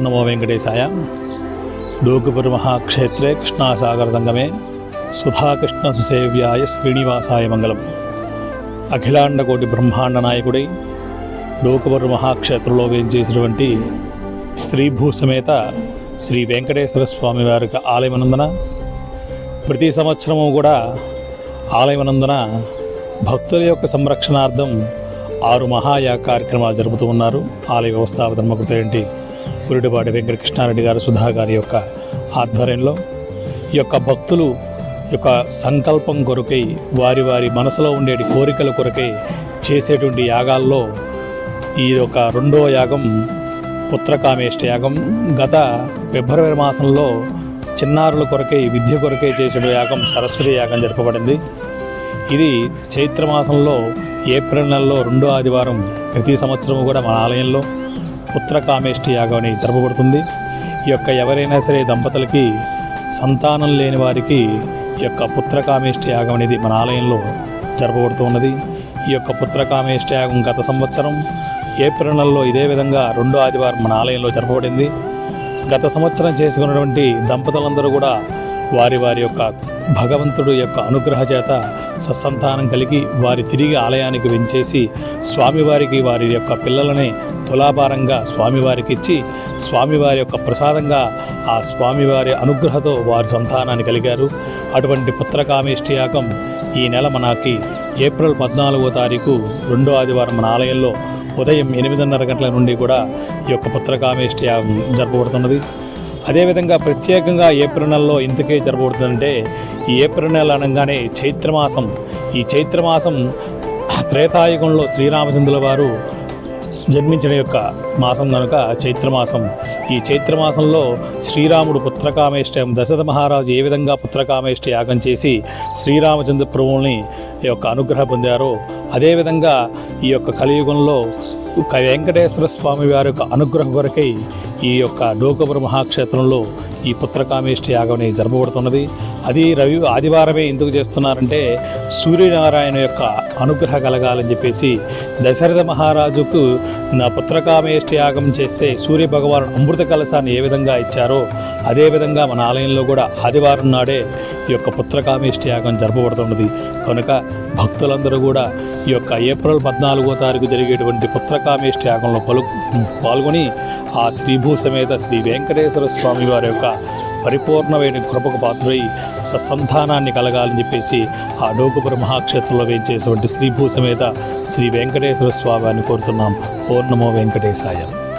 నమో వెంకటేశాయ. డోకుపురి మహాక్షేత్రే కృష్ణాసాగర సంగమే సుధాకృష్ణ సుసేవ్యాయ శ్రీనివాసాయ మంగళం. అఖిలాండకోటి బ్రహ్మాండ నాయకుడై డోకుపురి మహాక్షేత్రంలో వేంచేసినటువంటి శ్రీభూసమేత శ్రీ వెంకటేశ్వర స్వామి వారికి ఆలయమనందున ప్రతి సంవత్సరము కూడా ఆలయమనందున భక్తుల యొక్క సంరక్షణార్థం ఆరు మహాయాగ కార్యక్రమాలు జరుపుతూ ఉన్నారు. ఆలయ వ్యవస్థాపక ఏంటి? పురిటిపాటి వెంకటకృష్ణారెడ్డి గారు సుధా గారి యొక్క ఆధ్వర్యంలో ఈ యొక్క భక్తులు యొక్క సంకల్పం కొరకై వారి వారి మనసులో ఉండేటి కోరికల కొరకై చేసేటువంటి యాగాల్లో ఈ యొక్క రెండో యాగం పుత్రకామేష్ట యాగం గత ఫిబ్రవరి మాసంలో చిన్నారుల కొరకై విద్య కొరకై చేసే యాగం సరస్వతి యాగం జరపబడింది. ఇది చైత్రమాసంలో ఏప్రిల్ నెలలో రెండో ఆదివారం ప్రతి సంవత్సరం కూడా మన ఆలయంలో పుత్రకామేష్టి యాగం అని జరపబడుతుంది. ఈ యొక్క ఎవరైనా సరే దంపతులకి సంతానం లేని వారికి ఈ యొక్క పుత్రకామేష్టి యాగం అనేది మన ఆలయంలో జరపబడుతూ ఉన్నది. ఈ యొక్క పుత్రకామేష్టి యాగం గత సంవత్సరం ఏప్రిల్ నెలలో ఇదే విధంగా రెండో ఆదివారం మన ఆలయంలో జరపబడింది. గత సంవత్సరం చేసుకున్నటువంటి దంపతులందరూ కూడా వారి వారి యొక్క భగవంతుడు యొక్క అనుగ్రహ చేత సత్సంతానం కలిగి వారి తిరిగి ఆలయానికి వెంచేసి స్వామివారికి వారి యొక్క పిల్లలని తులాభారంగా స్వామివారికి ఇచ్చి స్వామివారి యొక్క ప్రసాదంగా ఆ స్వామివారి అనుగ్రహతో వారి సంతానాన్ని కలిగారు. అటువంటి పుత్రకామేష్టి యాగం ఈ నెల మనకి ఏప్రిల్ పద్నాలుగో తారీఖు రెండో ఆదివారం మన ఆలయంలో ఉదయం ఎనిమిదిన్నర గంటల నుండి కూడా ఈ యొక్క పుత్రకామేష్టి యాగం జరపబడుతున్నది. అదేవిధంగా ప్రత్యేకంగా ఏప్రిల్ నెలలో ఇంతకే జరపబడుతుందంటే ఈ ఏప్రిల్ నెల అనగానే చైత్రమాసం. ఈ చైత్రమాసం త్రేతాయుగంలో శ్రీరామచంద్రుల వారు జన్మించిన యొక్క మాసం కనుక చైత్రమాసం ఈ చైత్రమాసంలో శ్రీరాముడు పుత్రకామేష్టం దశరథ మహారాజు ఏ విధంగా పుత్రకామేష్ట యాగం చేసి శ్రీరామచంద్ర ప్రభువుని యొక్క అనుగ్రహం పొందారో అదేవిధంగా ఈ యొక్క కలియుగంలో వెంకటేశ్వర స్వామి వారి యొక్క అనుగ్రహం కొరకై ఈ యొక్క డోకపుర మహాక్షేత్రంలో ఈ పుత్రకామేష్ట యాగం అనేది జరపబడుతున్నది. అది రవి ఆదివారమే ఎందుకు చేస్తున్నారంటే సూర్యనారాయణ యొక్క అనుగ్రహ కలగాలని చెప్పేసి దశరథ మహారాజుకు నా పుత్రకామేష్టి యాగం చేస్తే సూర్య భగవాన్ అమృత కలశాన్ని ఏ విధంగా ఇచ్చారో అదేవిధంగా మన ఆలయంలో కూడా ఆదివారం నాడే ఈ యొక్క పుత్రకామేష్టి యాగం జరపబడుతున్నది. కనుక భక్తులందరూ కూడా ఈ యొక్క ఏప్రిల్ పద్నాలుగో తారీఖు జరిగేటువంటి పుత్రకామేష్టి యాగంలో పలు పాల్గొని ఆ శ్రీభూ సమేత శ్రీ వెంకటేశ్వర స్వామి వారి యొక్క పరిపూర్ణమైన కృపకు పాత్రై సత్సంతానాన్ని కలగాలని చెప్పేసి ఆ డోకుపుర మహాక్షేత్రంలో వేయించేటువంటి శ్రీభూ సమేత శ్రీ వెంకటేశ్వర స్వామి అని కోరుతున్నాం. పూర్ణమో వెంకటేశాయ.